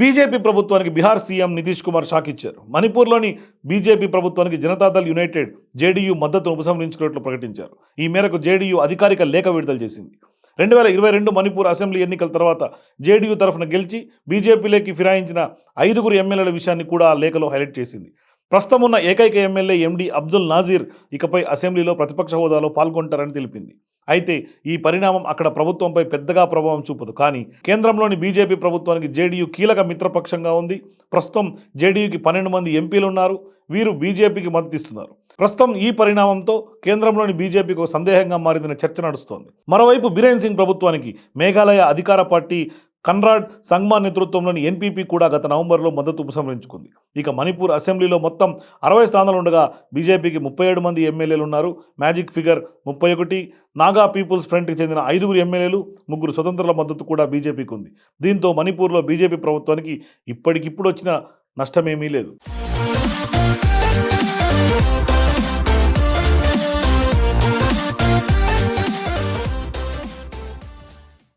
BJP ప్రభుత్వానికి Bihar CM Nitish Kumar shock ఇచ్చారు మణిపూర్లోని బీజేపీ ప్రభుత్వానికి జనతాదళ్ యునైటెడ్ జేడీయూ మద్దతును ఉపసంహరించుకున్నట్లు ప్రకటించారు. ఈ మేరకు జేడీయూ అధికారిక లేఖ విడుదల చేసింది. రెండు వేల ఇరవై రెండు మణిపూర్ అసెంబ్లీ ఎన్నికల తర్వాత జేడీయూ తరఫున గెలిచి బీజేపీలోకి ఫిరాయించిన ఐదుగురు ఎమ్మెల్యేల విషయాన్ని కూడా ఆ లేఖలో హైలైట్ చేసింది. ప్రస్తుతం ఉన్న ఏకైక ఎమ్మెల్యే ఎండి అబ్దుల్ నాజీర్ ఇకపై అసెంబ్లీలో ప్రతిపక్ష హోదాలో పాల్గొంటారని తెలిపింది. అయితే ఈ పరిణామం అక్కడ ప్రభుత్వంపై పెద్దగా ప్రభావం చూపదు. కానీ కేంద్రంలోని బీజేపీ ప్రభుత్వానికి జేడీయూ కీలక మిత్రపక్షంగా ఉంది. ప్రస్తుతం జేడీయూకి పన్నెండు మంది ఎంపీలు ఉన్నారు వీరు బీజేపీకి మద్దతు ఇస్తున్నారు. ప్రస్తుతం ఈ పరిణామంతో కేంద్రంలోని బీజేపీకి ఒక సందేహంగా మారిందనే చర్చ నడుస్తోంది. మరోవైపు బీరేన్ సింగ్ ప్రభుత్వానికి మేఘాలయ అధికార పార్టీ కన్రాడ్ సంగ్మా నేతృత్వంలోని ఎన్పీపీ కూడా గత నవంబర్లో మద్దతు ఉపసంహరించుకుంది. ఇక మణిపూర్ అసెంబ్లీలో మొత్తం అరవై స్థానాలు ఉండగా బీజేపీకి ముప్పై ఏడు మంది ఎమ్మెల్యేలు ఉన్నారు. మ్యాజిక్ ఫిగర్ ముప్పై ఒకటి నాగా పీపుల్స్ ఫ్రంట్కి చెందిన ఐదుగురు ఎమ్మెల్యేలు ముగ్గురు స్వతంత్రుల మద్దతు కూడా బీజేపీకి ఉంది. దీంతో మణిపూర్లో బీజేపీ ప్రభుత్వానికి ఇప్పటికిప్పుడు వచ్చిన నష్టమేమీ లేదు.